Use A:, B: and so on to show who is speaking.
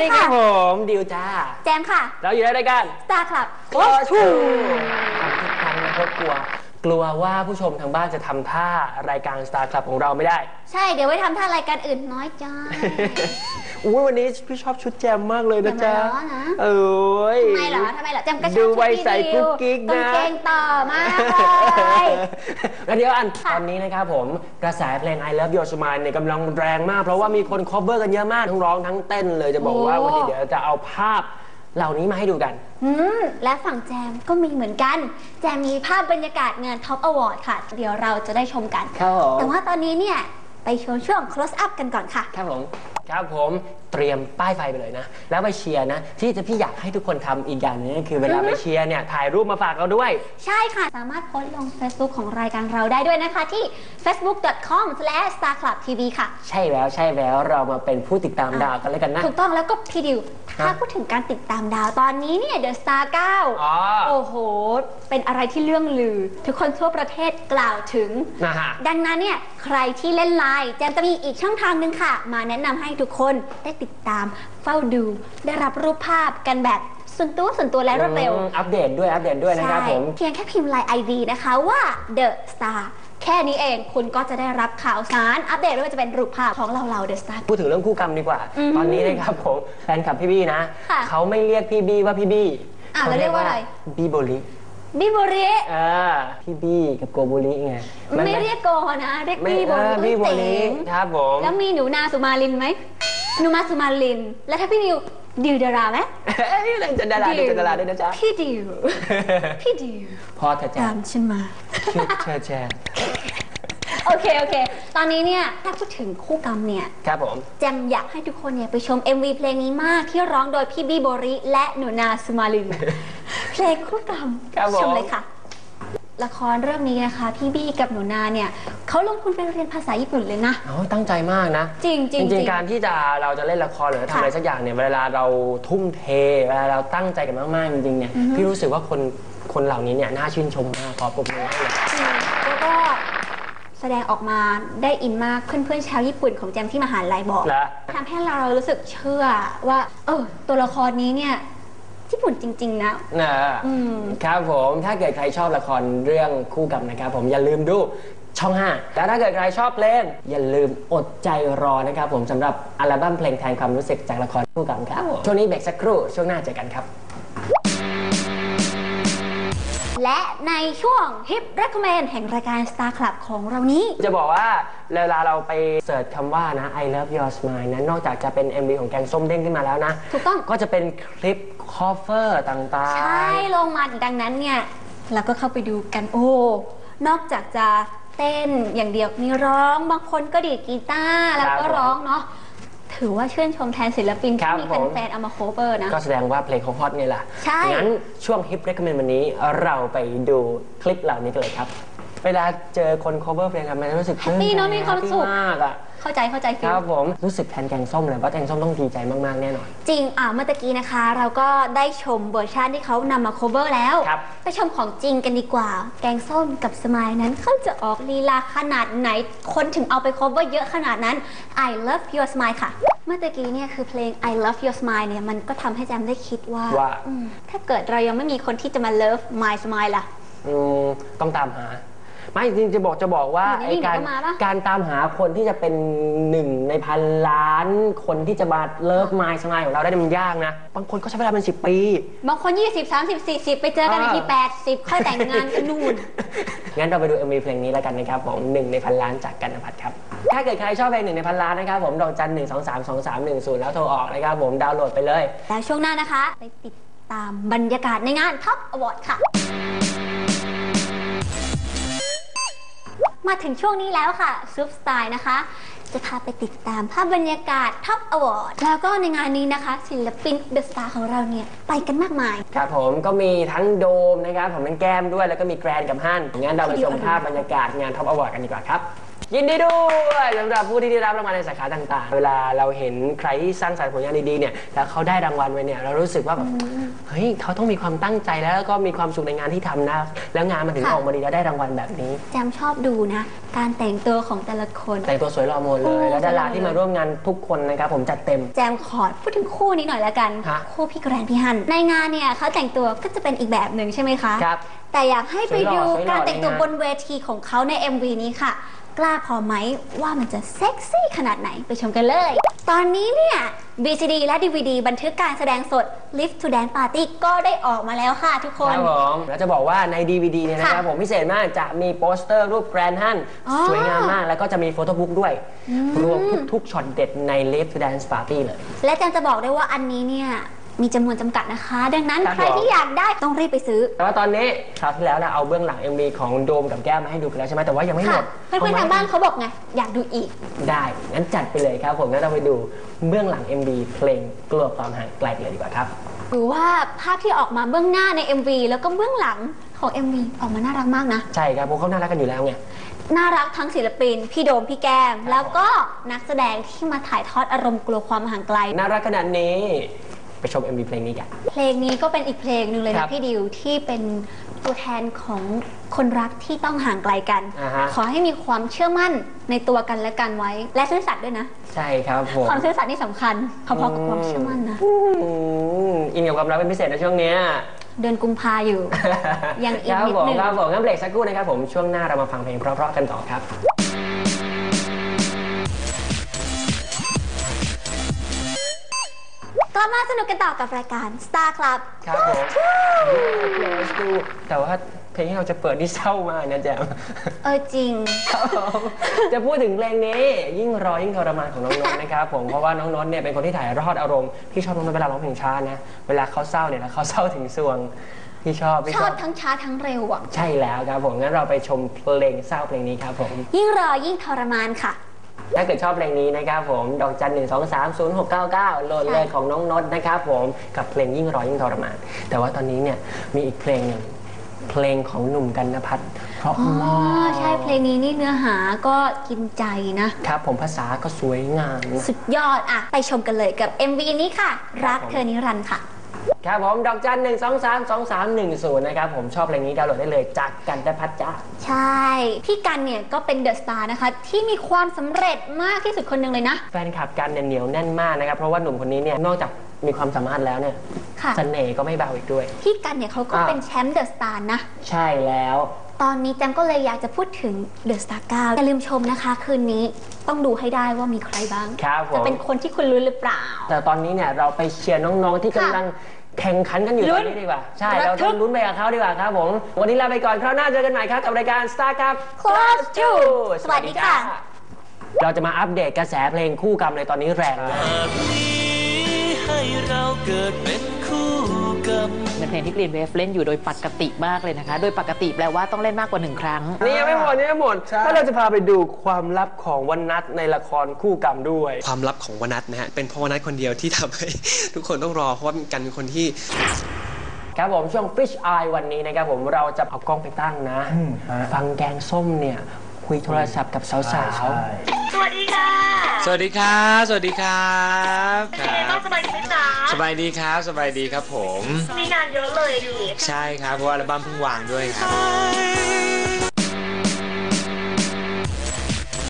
A: ดีครับผม ดิวจ้า
B: แจมค่ะ
A: เราอยู่ในรายการ
B: Star Club
A: โค้ชทูทุกครั้งนะครับกลัว กลัวว่าผู้ชมทางบ้านจะทำท่ารายการ Star Club ของเราไม่ได้
B: ใช่ เดี๋ยวไว้ทำท่ารายการอื่นน้อยใจ
A: อุ้ยวันนี้พี่ชอบชุดแจมมากเลยนะจ๊ะ
B: อย่ามาล้อนะ
A: เอ้ย
B: ทำไมเหรอทำไมเหรอแจมก็ชอบ
A: ดู
B: ชุด
A: ไว้
B: ดี
A: ใส่
B: ดิว
A: กุ๊กกิ๊กนะ
B: กางเกงต่อมากเลย
A: แล้วเดี๋ยวอัน
B: ค่ะ
A: ตอนนี้นะครับผมกระแสเพลง I Love Your Smile เนี่ยกำลังแรงมาก เพราะว่ามีคน cover กันเยอะมากทั้งร้องทั้งเต้นเลยจะบอกว่าวันนี้เดี๋ยวจะเอาภาพเหล่านี้มาให้ดูกัน
B: อืมและฝั่งแจมก็มีเหมือนกัน แจมมีภาพบรรยากาศงาน Top Award ค่ะ เดี๋ยวเราจะได้ชมกัน
A: ครับผม
B: แต่ว่าตอนนี้เนี่ย ไปชมช่วง close up กันก่อนค่ะ
A: ครับผม ครับผมเตรียมป้ายไฟไปเลยนะ แล้วไปเชียร์นะ ที่จะพี่อยากให้ทุกคนทำอีกอย่างหนึงก็คือเวลาไปเชียร์เนี่ยถ่ายรูปมาฝากเราด้วย
B: ใช่ค่ะ สามารถโพสต์ลง Facebook ของรายการเราได้ด้วยนะคะที่ facebook.com/starclubtv ค่ะ
A: ใช่แล้วใช่แล้วเรามาเป็นผู้ติดตามดาวกันแล้วกันนะ
B: ถูกต้องแล้วก็พี่ดิว
A: ครั
B: ถ้า
A: บ
B: พูดถึงการติดตามดาวตอนนี้เนี่ย The Star 9
A: อ๋อ
B: โอ้โห เป็นอะไรที่เรื่องลือ ทุกคนทั่วประเทศกล่าวถึง
A: นะฮะ
B: ดังนั้นเนี่ย ใครที่เล่นไลน์แจมจะมีอีกช่องทางหนึ่งค่ะ มาแนะนำให้ทุกคนได้ติดตามเฝ้าดู ได้รับรูปภาพกันแบบส่วนตัวส่วนตัวและรวดเร็ว
A: อืมอัปเดตด้วยอัปเดตด้วยนะครับผม
B: เพียงแค่พิมพ์ไลน์ ID นะคะว่า The Star แค่นี้เองคุณก็จะได้รับข่าวสาร อัปเดตไม่ว่าจะเป็นรูปภาพของเราเรา The Star
A: พูดถึงเรื่องคู่กรรมดีกว่า
B: อืม
A: ตอนนี้นะครับผมแฟนคลับพี่บี้นะ
B: ค่ะ
A: เขาไม่เรียกพี่บี้ว่าพี่บี้
B: อะแล้วเรียกว่าอะไร
A: บี้โบลิ
B: บิโบริ
A: เออพี่บี้กับโกโบลิไงน
B: ไม่เรียกโกนะเรียก
A: ไม่
B: บิโบ
A: เอ
B: ริ
A: อบี้โบลิ
B: เจ๋ง
A: ครับผม
B: แล้วมีหนูนาสุมาลินไหมหนูมาสุมาลิน แล้วถ้าพี่ดิวดิวดาราไหม
A: เอ้ยเล่นจะดาราด้วยจะดาราด้วยนะจ๊ะ
B: พี่ดิวพี่ดิว
A: พอเธอะจ้ะ
B: ตามฉันมา
A: ชื่อเชิญแชร์
B: โอเคโอเค ตอนนี้เนี่ยถ้าพูดถึงคู่กรรมเนี่ย
A: ครับผม
B: แจมอยากให้ทุกคนเนี่ยไปชม MV เพลงนี้มากที่ร้องโดยพี่บีโบริและหนูนาสุมาลิน เพลงคู่กรรม
A: ครับผม
B: ชมเลยค่ะ ละครเรื่องนี้นะคะพี่บี้กับหนูนาเนี่ยเขาลงทุนไปเรียนภาษาญี่ปุ่นเลยนะ
A: เอาตั้งใจมากนะ
B: จริงจริง
A: จริงๆการที่จะเราจะเล่นละครหรือทำอะไร
B: ค่ะ
A: สักอย่างเนี่ยเวลาเราทุ่มเทเวลาเราตั้งใจกันมากๆจริงๆเนี่ยพี่รู้สึกว่าคนคนเหล่านี้เนี่ยน่าชื่นชมมากขอปรบมือให้เลย
B: แล้วก็แสดงออกมาได้อินมากเพื่อนๆชาวญี่ปุ่นของแจมที่มหาลัยบอก
A: แล้ว
B: ทำให้เรารู้สึกเชื่อว่า เออตัวละครนี้เนี่ยญี่ปุ่นจริง ๆ นะ
A: นะ
B: อืม
A: ครับผมถ้าเกิดใครชอบละครเรื่องคู่กับนะครับผมอย่าลืมดูช่อง 5แล้วถ้าเกิดใครชอบเพลงอย่าลืมอดใจรอนะครับผมสำหรับอัลบั้มเพลงแทนความรู้สึกจากละครคู่กับครับช่วงนี้เบรกสักครู่ช่วงหน้าเจอกันครับ
B: และในช่วง Hip Recommend แห่งรายการ Star Club ของเรานี้
A: จะบอกว่าเวลาเราไปเสิร์ชคำว่านะ I love your smile นะ นอกจากจะเป็น MV ของแกงส้มเด้งขึ้นมาแล้วนะ
B: ถูกต้อง
A: ก็จะเป็นคลิป cover ต่างๆ
B: ใช่ลงมาดังนั้นเนี่ยเราก็เข้าไปดูกันโอ้ นอกจากจะเต้นอย่างเดียวมีร้องบางคนก็ดีดกีตาร์แล้วก็
A: ครับผม
B: ร้องเนาะ ถือว่าชื่นชมแทนศิลปิน
A: ครั
B: ที่
A: บ
B: มี
A: ผม
B: แฟนๆเอามาโคเวอร์นะ
A: ก็แสดงว่าเพลงเขาฮอตไงล่ะ
B: ใช่
A: งั้นช่วง Hip Recommend วันนี้เราไปดูคลิปเหล่านี้กันเลยครับ เวลาเจอคน cover เพลงกันมันรู้สึก
B: แฮปปี้เนอะมีความสุข
A: แฮปปี้มากอะ
B: เข้าใจเข้าใจ
A: ค
B: ฟิล
A: รับผม รู้สึกแทนแกงส้มเลยว่าแกงส้มต้องดีใจมาก ๆ แน่นอน
B: จริง อ่าเมื่อตะกี้นะคะ เราก็ได้ชมเวอร์ชันที่เขานำมา cover แล้ว
A: ครับ
B: ไปชมของจริงกันดีกว่า แกงส้มกับสมายนั้นเขาจะออกลีลาขนาดไหน คนถึงเอาไป cover เยอะขนาดนั้น I love your smile ค่ะเมื่อตะกี้เนี่ยคือเพลง I love your smile เนี่ยมันก็ทำให้แจมได้คิดว่า
A: ว่า
B: อืมถ้าเกิดเรายังไม่มีคนที่จะมา love my smile ล่ะ
A: อืมต้องตามหา ไม่จริงๆจะบอกจะบอกว่า
B: อยู่
A: ไอ้
B: นิ่งๆ
A: การ
B: ก็มาปะ
A: การตามหาคนที่จะเป็นหนึ่งในพันล้านคนที่จะมาเลิฟไมล์สมายของเราได้เนี่ยมันยากนะ บางคนก็ใช้เวลาเป็นสิบปี
B: บางคน 20 30 40 ไปเจอกันในที80 ค่อยแต่งงานกันนู่น
A: งั้นเราไปดู MV เพลงนี้แล้วกันนะครับผมหนึ่งในพันล้านจากกันนภัทรครับ ถ้าเกิดใครชอบเพลงหนึ่งในพันล้านนะครับผมดอกจันหนึ่งสองสามสองสามหนึ่งศูนย์แล้วโทรออกนะครับผมดาวน์โหลดไปเลย
B: แล้วช่วงหน้านะคะ ไปติดตามบรรยากาศในงาน Top Award ค่ะ มาถึงช่วงนี้แล้วค่ะซุปสไตล์นะคะ จะพาไปติดตามภาพบรรยากาศ Top Award แล้วก็ในงานนี้นะคะ ศิลปินเดอะสตาร์ของเราเนี่ย ไปกันมากมาย
A: ครับผมก็มีทั้งโดมนะครับผมทั้งแก้มด้วยแล้วก็มีแกรนกับฮั่นงั้นเราไปชมภาพบรรยากาศงานท็อปอวอร์ดกันดีกว่าครับ ยินดีด้วยสำหรับผู้ที่ได้รับรางวัลในสาขาต่างๆ เวลาเราเห็นใครที่สร้างสรรค์ผลงานดีๆเนี่ยแล้วเขาได้รางวัลไปเนี่ยเรารู้สึกว่าแบบเฮ้ยเขาต้องมีความตั้งใจแล้วก็มีความสุขในงานที่ทำนะ แล้วงานมันถึง
B: ค่ะ
A: ออกมาดีแล้วได้รางวัลแบบนี้
B: แจมชอบดูนะ การแต่งตัวของแต่ละคน
A: แต่งตัวสวยหล่อหมดเล
B: โอ้
A: ยแล้วดารา
B: สวยหล่อ
A: ที่มาร่วมงานทุกคนนะครับผมจัดเต็ม
B: แจมขอพูดถึงคู่นี้หน่อยละกัน
A: ฮะ
B: คู่พี่แกรนพี่ฮัน ในงานเนี่ยเขาแต่งตัวก็จะเป็นอีกแบบหนึ่งใช่ไหมคะ
A: ครับ
B: แต่อยากให้ไปดู
A: สวยหล่อ
B: การแต่งตัว
A: ในงาน
B: บนเวทีของเขาใน MV นี้ค่ะกล้าพอไหมว่ามันจะเซ็กซี่ขนาดไหนไปชมกันเลย ตอนนี้เนี่ย VCD และ DVD บันทึกการแสดงสด Live to Dance Party ก็ได้ออกมาแล้วค่ะทุกคน
A: ครับผมแล้วจะบอกว่าใน DVD เนี่ยนะครับ
B: ค่ะ
A: ผมพิเศษมากจะมีโปสเตอร์รูปแกรนด์ฮัน
B: อ๋อ
A: สวยงามมาก แล้วก็จะมีโฟโต้บุ๊กด้วย รวมทุกๆช็อตเด็ดใน Live to Dance Party เลย
B: และแจมจะบอกได้ว่าอันนี้เนี่ย มีจำนวนจำกัดนะคะ ดังนั้น
A: ครับ
B: ใครที่อยากได้ต้องรีบไปซื้อ
A: แต่ว่าตอนนี้คราวที่แล้วนะเอาเบื้องหลัง MV ของโดมกับแก้มมาให้ดูกันแล้วใช่ไหมแต่ว่ายังไม่หม
B: ค่ะ
A: ด
B: เพื่อนๆทางบ้านเขาบอกไงอยากดูอีก
A: ได้งั้นจัดไปเลยครับผมงั้นเราไปดูเบื้องหลัง MV เพลงกลัวความห่างไกลกันเลยดีกว่าครับ
B: หรือว่าภาพที่ออกมาเบื้องหน้าใน MV แล้วก็เบื้องหลังของ MV ออกมาน่ารักมากนะ
A: ใช่ครับเพราะเขาน่ารักกันอยู่แล้วไง
B: น่ารักทั้งศิลปิน พี่โดม พี่แก้ม แล้วก็นักแสดงที่มาถ่ายทอดอารมณ์กลัวความห่างไกล
A: น่ารักขนาดนี้ ไปชม MV เพลงนี้กัน
B: เพลงนี้ก็เป็นอีกเพลงหนึ่งเลย
A: ครั
B: นะ
A: บ
B: พี่ดิวที่เป็นตัวแทนของคนรักที่ต้องห่างไกลกัน
A: อ่าฮะ
B: ขอให้มีความเชื่อมั่นในตัวกันและกันไว้ และซื่อสัตย์ด้วยนะ
A: ใช่ครับผม
B: ความซื่อสัตย์นี่สำคัญพอๆกับความเชื่อมั่นนะ
A: อืมอินกับความรักเป็นพิเศษในช่วงเนี้ย
B: เดือนกุมภาอยู่ ยังอีก
A: ครับ
B: นิด
A: ผม
B: นึง
A: ครับผมงั้นเบรกสักครู่นะครับผมช่วงหน้าเรามาฟังเพลงเพราะๆกันต่อครับ
B: ลับมาสนุกกันต่อกับรายการ Star Club
A: ครับผม Let's do แต่ว่าเพลงที่เราจะเปิดนี่เศร้ามากนะแจม
B: เออจริง
A: ครับผมจะพูดถึงเพลงนี้ยิ่งรอยิ่งทรมานของน้องนนท์นะครับผมเพราะว่าน้องนนท์เนี่ยเป็นคนที่ถ่ายทอดอารมณ์พี่ชอบน้องนนท์เวลาร้องเพลงช้านะเวลาเขาเศร้าเนี่ยนะเขาเศร้าถึงสวงพี่ชอบพี่
B: ช
A: ช
B: อ
A: อ
B: บบทั้งช้าทั้งเร็วอะ
A: ใช่แล้วครับผมงั้นเราไปชมเพลงเศร้าเพลงนี้ครับผม
B: ยิ่งรอยิ่งทรมานค่ะ
A: ถ้าเกิดชอบเพลงนี้นะครับผม ดอกจันหนึ่งสองสามศูนย์หกเก้าเก้าโหลดเลยของน้องนดนะครับผม กับเพลงยิ่งรอยิ่งทรมาน แต่ว่าตอนนี้เนี่ยมีอีกเพลงหนึ่งเพลงของหนุ่มกันนภัทรเพราะ
B: อ๋อ
A: มาก
B: ใช่เพลงนี้นี่เนื้อหาก็กินใจนะ
A: ครับผมภาษาก็สวยงาม
B: สุดยอดอะไปชมกันเลยกับ MV นี้ค่ะ รักเธอนิรันดร์ค่ะ
A: ครับผม ดอกจันหนึ่งสองสามสองสามหนึ่งศูนย์นะครับ ผมชอบเพลงนี้ดาวน์โหลดได้เลยจากกันนภัทรจ้า
B: ใช่ พี่กันเนี่ยก็เป็นเดอะสตาร์นะคะ ที่มีความสำเร็จมากที่สุดคนหนึ่งเลยนะ
A: แฟนคลับกันเนี่ยเหนียวแน่นมากนะครับ เพราะว่าหนุ่มคนนี้เนี่ยนอกจากมีความสามารถแล้วเนี่ย
B: ค่ะ
A: เสน่ห์ก็ไม่เบาอีกด้วย
B: พี่กันเนี่ยเขาก็
A: อ่า
B: เป็นแชมป์เดอะสตาร์นะ
A: ใช่แล้ว
B: ตอนนี้แจมก็เลยอยากจะพูดถึงเดอะสตาร์เก้าอย่าลืมชมนะคะ คืนนี้ต้องดูให้ได้ว่ามีใครบ้าง
A: ครับผม
B: จะเป็นคนที่คุณรู้หรือเปล่า
A: แต่ตอนนี้เนี่ยเราไปเชียร์น้องๆที่
B: ค่ะ
A: กำลังแข่งขันกันอยู่
B: ลุ้
A: ตอนนนี้ดีกว่า ใช่
B: ระ
A: เรา
B: ทึ
A: ต้อง
B: ก
A: ลุ้นไปกับเขาดีกว่าครับผม วันนี้ลาไปก่อนคราวหน้าเจอกันใหม่ครับกับรายการ Star ครับ
B: Close to สวัสดีค่ะ
A: เราจะมาอัปเดตกระแสเพลงคู่กรรมเลยตอนนี้แรงมาก
C: แบบนี้ ให้เราเกิดเป็นคู่กับ
D: เป็นเพลงที่กรีนเวฟเล่นอยู่โดยปกติมากเลยนะคะ โดยปกติแปลว่าต้องเล่นมากกว่าหนึ่งครั้ง
A: นี่ยังไม่หมดนี่ยังไม่หมดเพราะเราจะพาไปดูความลับของวันนัทในละครคู่กรรมด้วย
E: ความลับของวนัทนะฮะ เป็นเพราะวนัทคนเดียวที่ทำให้ ทุกคนต้องรอเพราะว่ากันเป็นคนที่
A: ครับผมช่วง Fish Eye วันนี้นะครับผมเราจะเอากล้องไปตั้งนะ ฟังแกงส้มเนี่ย คุยโทรศัพท์กับสาว
F: สวัสดีค่ะ
E: สวัสดีครับ สวัสดีครับ
F: เป็นไงบ้างสบายดีไหมจ๊ะ
E: สบายดีครับ สบายดีครับผม
F: มีงานเยอะเลยดิ
E: ใช่ครับ เพราะว่าอัลบั้มเพิ่งวางด้วยครับ
C: ใ